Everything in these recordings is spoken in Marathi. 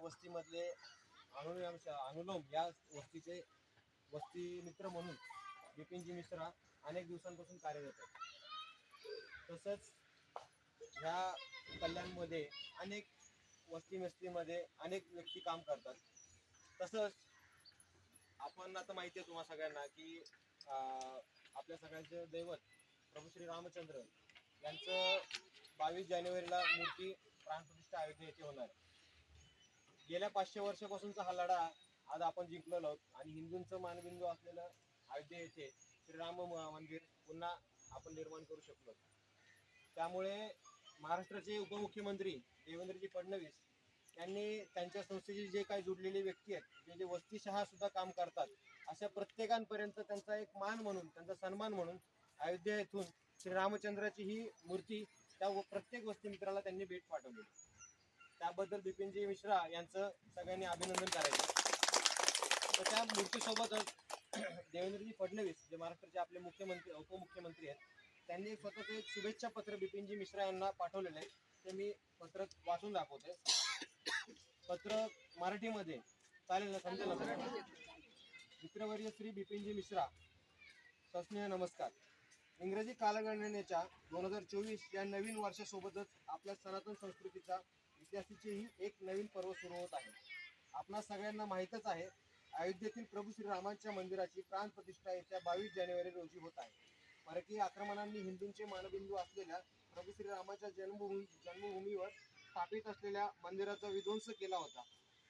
वस्तीमधले अनुलोम अनुलोम या वस्तीचे वस्ती मित्र म्हणून बिपिनजी मिश्रा अनेक दिवसांपासून कार्यरत आहेत तसंच ह्या कल्याणमध्ये अनेक वस्ती मिस्त्रीमध्ये अनेक व्यक्ती काम करतात तसंच आपण आता माहिती आहे तुम्हाला सगळ्यांना की आपल्या सगळ्यांचे दैवत प्रभू श्री रामचंद्र यांचं बावीस जानेवारीला मूर्ती प्राणप्रतिष्ठा अयोध्या येथे होणार आहे. गेल्या पाचशे वर्षापासूनचा हा लढा आज आपण जिंकलेलो आहोत. आणि हिंदूंचं मानबिंदू असलेलं अयोध्या येथे श्रीराम मंदिर पुन्हा आपण निर्माण करू शकलो. त्यामुळे महाराष्ट्राचे उपमुख्यमंत्री देवेंद्रजी फडणवीस यांनी त्यांच्या संस्थेची जे काही जुडलेले व्यक्ती आहेत जे जे वस्तीशहा सुद्धा काम करतात अशा प्रत्येकांपर्यंत त्यांचा एक मान म्हणून त्यांचा सन्मान म्हणून अयोध्या येथून श्रीरामचंद्राची ही मूर्ती त्या व- प्रत्येक वस्ती मित्राला त्यांनी भेट पाठवली. त्याबद्दल बिपिनजी मिश्रा यांचं सगळ्यांनी अभिनंदन करायचं. तर त्या मूर्तीसोबतच देवेंद्रजी फडणवीस जे महाराष्ट्राचे आपले मुख्यमंत्री उपमुख्यमंत्री आहेत त्यांनी एक स्वतःचं एक शुभेच्छा पत्र बिपिनजी मिश्रा यांना पाठवलेलं आहे. ते मी पत्र वाचून दाखवते पत्र मराठीमध्ये चालेल ना समजेल ना मित्रवर्य श्री बिपिनजी मिश्रा सस्नेह नमस्कार. इंग्रजी कालगणनेच्या दोन हजार चोवीस या नवीन वर्षासोबतच आपल्या सनातन संस्कृतीचा इतिहासाचेही एक नवीन पर्व सुरू होत आहे. आपणा सगळ्यांना माहीतच आहे अयोध्येतील प्रभू श्रीरामांच्या मंदिराची प्राण प्रतिष्ठा येत्या बावीस जानेवारी रोजी होत आहे. परकीय आक्रमणांनी हिंदूंचे मानबिंदू असलेल्या प्रभू श्रीरामाच्या जन्मभूमी जन्मभूमीवर स्थापित असलेल्या मंदिराचा विध्वंस केला होता.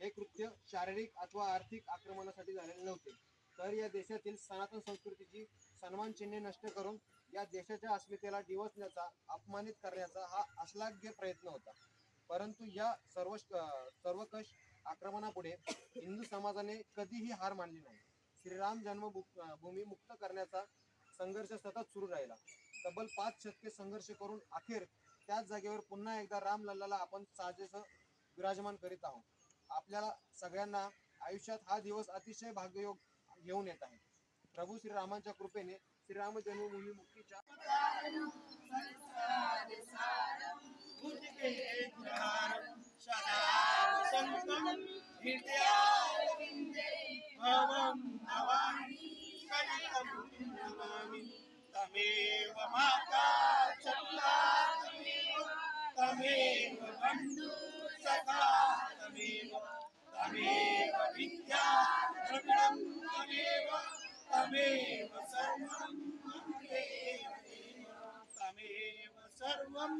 हे कृत्य शारीरिक अथवा आर्थिक आक्रमणासाठी झालेले नव्हते. तर या देशातील सनातन संस्कृतीची सन्मान चिन्हे नष्ट करून या देशाच्या अस्मितेला डिवसण्याचा अपमानित करण्याचा हा अश्लाघ्य प्रयत्न होता. परंतु या सर्व सर्वकष आक्रमणापुढे हिंदू समाजाने कधीही हार मानली नाही. श्रीराम जन्मभूमी मुक्त करण्याचा संघर्ष सतत सुरू राहिला. तब्बल पाच शतके संघर्ष करून अखेर त्याच जागेवर पुन्हा एकदा राम लल्लाला आपण साजेस विराजमान करीत आहोत. आपल्याला सगळ्यांना आयुष्यात हा दिवस अतिशय भाग्ययोग घेऊन येत आहे. प्रभू श्रीरामांच्या कृपेने श्रीराम जन्मभूमी मुक्तीच्या तमेव माता चक्रा तमेव तमेव बन्धु सखा तमेव तमेव विद्या द्रविणं तमेव तमेव सर्वं मम देव देव तमेव सर्वं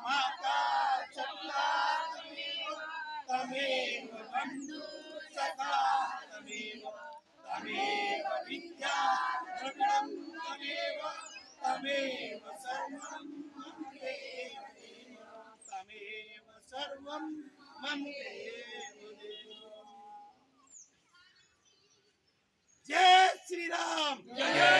माता चक्रा तमेव तमेव बन्धु सखा तमेव तमेव विद्या द्रविणं तमेव तमेव सर्वं मम देव देव तमेव सर्वं मम देव देव जय श्री राम जय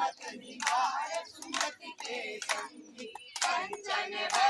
मत निवार सुमति के संगी कंचन भर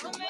Come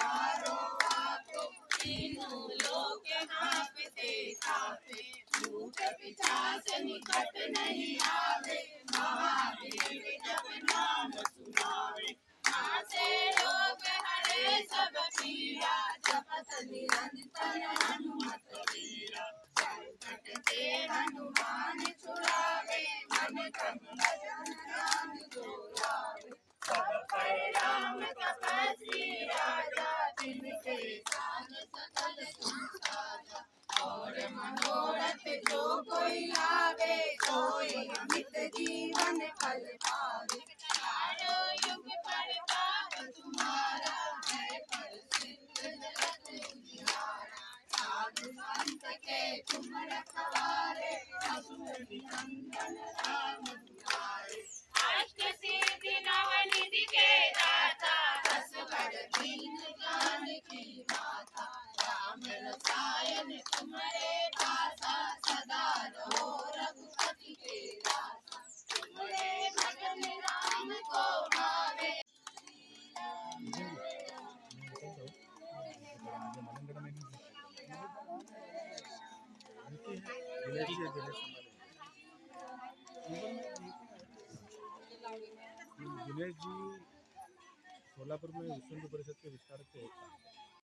and he clapping and he hollering. ಅಷ್ಟ ಸಿದ್ಧಿ ನವನಿಧಿಗೆ ದಾತ ಬಸವರ दिनेश जी सोलापुर में विश्व हिंदू परिषद के विस्तार के